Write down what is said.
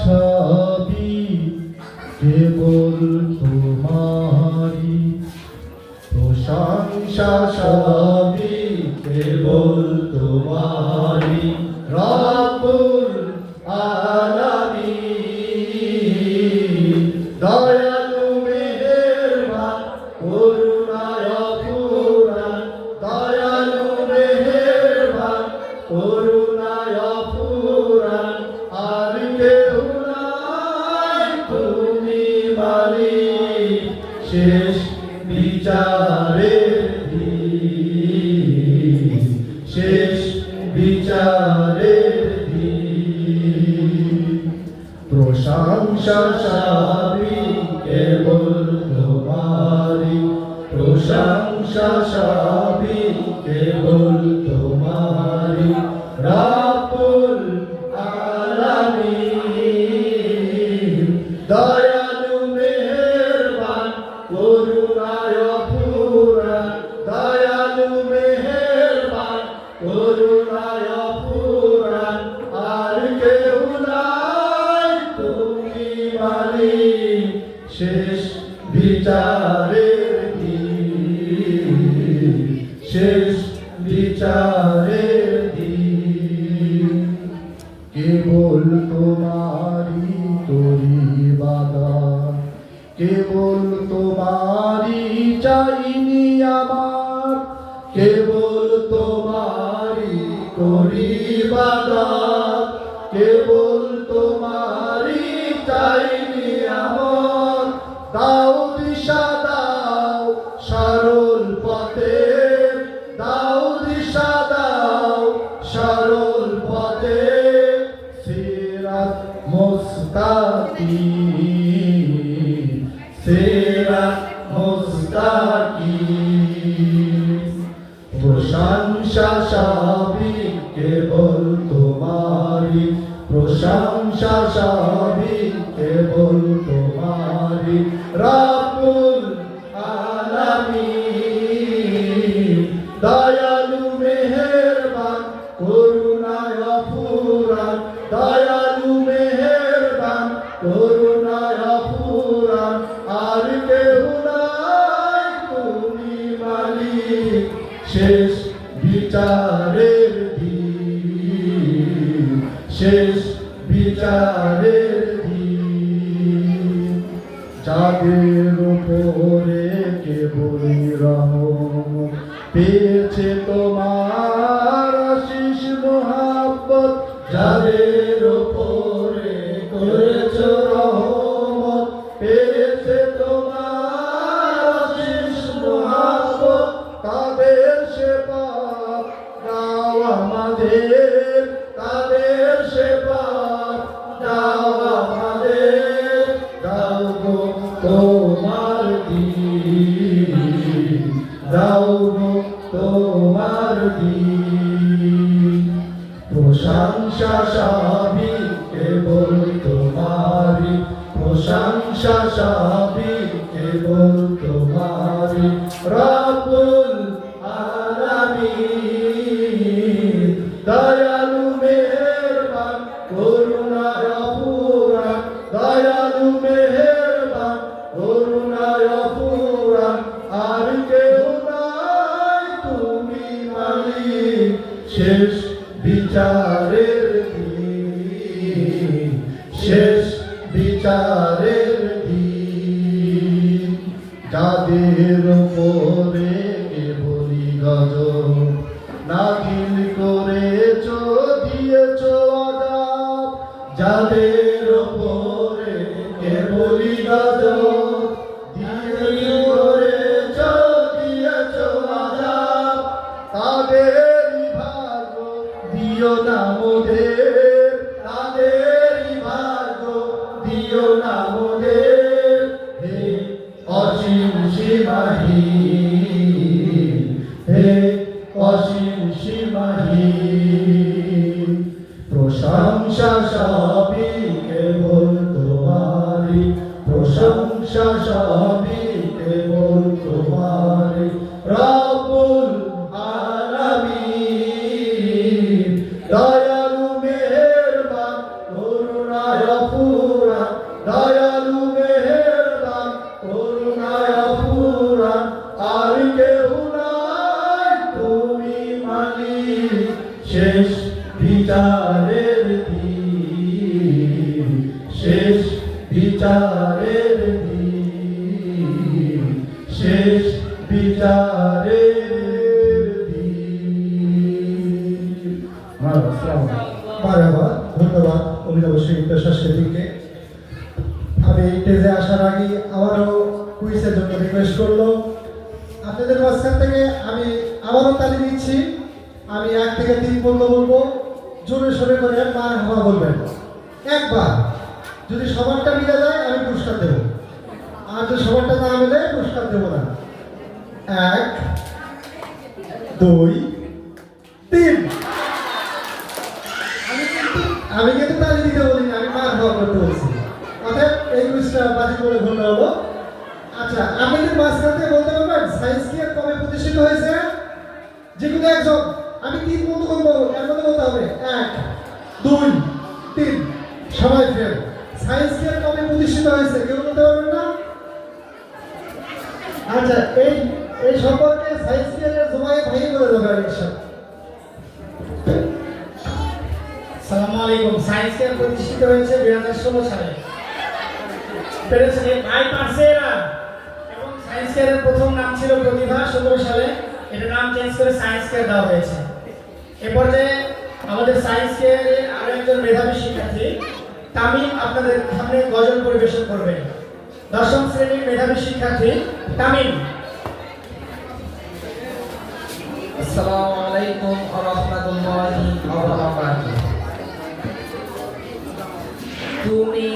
সবই কেবল তোমারি। প্রশংসা সবই কেবল তোমারি। প্রশংসা শেষ বিচারের দিন। শেষ বিচারের দিন। কেবল তোমারি তরি বাদা কেবল তোমারি চাইনি আমার। কেবল তোমারি করি বাদা কেবল সরল পথে সিরাত মুস্তাকি প্রশংসা সবই কেবল তোমারি শেষ বিচারের দিন। শেষ বিচারের দিন। যাদের উপরে কেবল রহ পেয়েছে তোমার তোমার দিন। দাও তোমার দিন। প্রশংসা সাবি কেবল তোমারি প্রশংসা সাবি কেবল বিচারের শেষ বিচারের দিন। যাদের পরে কেবলি গজ নাগিল করেছ দিয়েছ আজাদ যাদের সীমাহীন হে অসীম সীমাহীন প্রশংসা সবই কেবল তোমারি প্রশংসা সবই কেবল শেষ বিচারের দিন। শেষ বিচারের ধন্যবাদ, অভিনব শিল্প সংস্কৃতিকে আমি স্টেজে আসার আগে আবারও কুইজের জন্য রিকোয়েস্ট করল। আপনাদের মাঝখান থেকে আমি আবারও তালি দিচ্ছি। আমি এক থেকে তিন পর্যন্ত বলব। জোরে সোরে করে মার হওয়া বলবেন। একবার। যদি সবারটা মিলে যায়, আমি পুরস্কার দেবো। আর যদি সবারটা না মিলে, পুরস্কার দেবো না। এক, দুই, তিন। আমি কিন্তু আমি কিন্তু তালি দিতে বলিনি, আমি মার হওয়া করতে বলছি। অতএব এই কুইজটা বাজি করে ঘটনা হলো আচ্ছা আপনাদের মাঝখান বলতে পারবেন, সায়েন্স কি আর কবে প্রতিষ্ঠিত হয়েছে? যে কোনো একজন। আমি তিন বন্ধু করব এর মধ্যে বলতে হবে। এক, দুই, তিন সবাই ফের সায়েন্স কি আর কবে প্রতিষ্ঠিত হয়েছে, কেউ বলতে পারবেন না? আচ্ছা এই এই সম্পর্কে এর ভাই বলে দেবে, ইনশাআল্লাহ। সালামু আলাইকুম। সায়েন্স প্রতিষ্ঠিত হয়েছে দুই হাজার ষোলো সালে। নাম ছিল প্রতিভা সালে। এটা নাম সায়েন্স দেওয়া হয়েছে। আমাদের সায়েন্স কেয়ারে আরও একজন মেধাবী শিক্ষার্থী তামিম আপনাদের সামনে গজল পরিবেশন করবে দশম শ্রেণির মেধাবী শিক্ষার্থী তামিম। আসসালামু আলাইকুম ওয়া রাহমাতুল্লাহি ওয়া বারাকাতুহু। তুমি